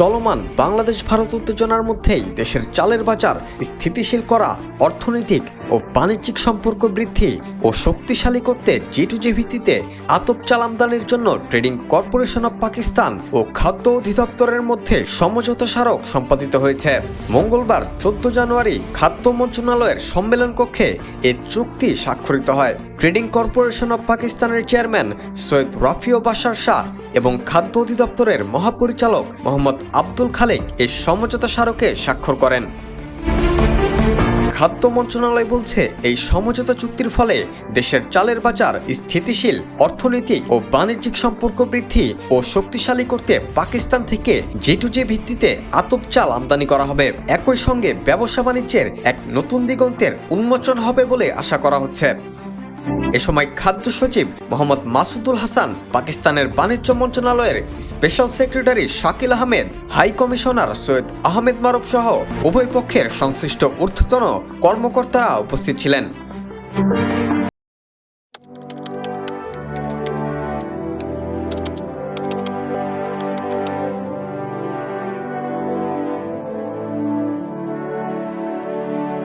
চলমান বাংলাদেশ ভারত উত্তেজনার মধ্যেই দেশের চালের বাজার স্থিতিশীল করা, অর্থনৈতিক ও বাণিজ্যিক সম্পর্ক বৃদ্ধি ও শক্তিশালী করতে জি টু জি ভিত্তিতে আতপ চাল আমদানির জন্য ট্রেডিং কর্পোরেশন অব পাকিস্তান ও খাদ্য অধিদপ্তরের মধ্যে সমঝোতা স্মারক সম্পাদিত হয়েছে। মঙ্গলবার চোদ্দ জানুয়ারি খাদ্য মন্ত্রণালয়ের সম্মেলন কক্ষে এ চুক্তি স্বাক্ষরিত হয়। ট্রেডিং কর্পোরেশন অব পাকিস্তানের চেয়ারম্যান সৈয়দ রাফিও বাশার শাহ এবং খাদ্য অধিদপ্তরের মহাপরিচালক মোহাম্মদ আব্দুল খালেক এই সমঝোতা স্মারকে স্বাক্ষর করেন। খাদ্য মন্ত্রণালয় বলছে, এই সমঝোতা চুক্তির ফলে দেশের চালের বাজার স্থিতিশীল, অর্থনৈতিক ও বাণিজ্যিক সম্পর্ক বৃদ্ধি ও শক্তিশালী করতে পাকিস্তান থেকে জে ভিত্তিতে আতপ চাল আমদানি করা হবে। একই সঙ্গে ব্যবসা বাণিজ্যের এক নতুন দিগন্তের উন্মোচন হবে বলে আশা করা হচ্ছে। এ সময় খাদ্য সচিব মোহাম্মদ মাসুদুল হাসান, পাকিস্তানের বাণিজ্য মন্ত্রণালয়ের special secretary Shakil Ahmed high commissioner Syed Ahmed Maruf সহ উভয় পক্ষের সংশ্লিষ্ট ঊর্ধ্বতন কর্মকর্তারা উপস্থিত ছিলেন।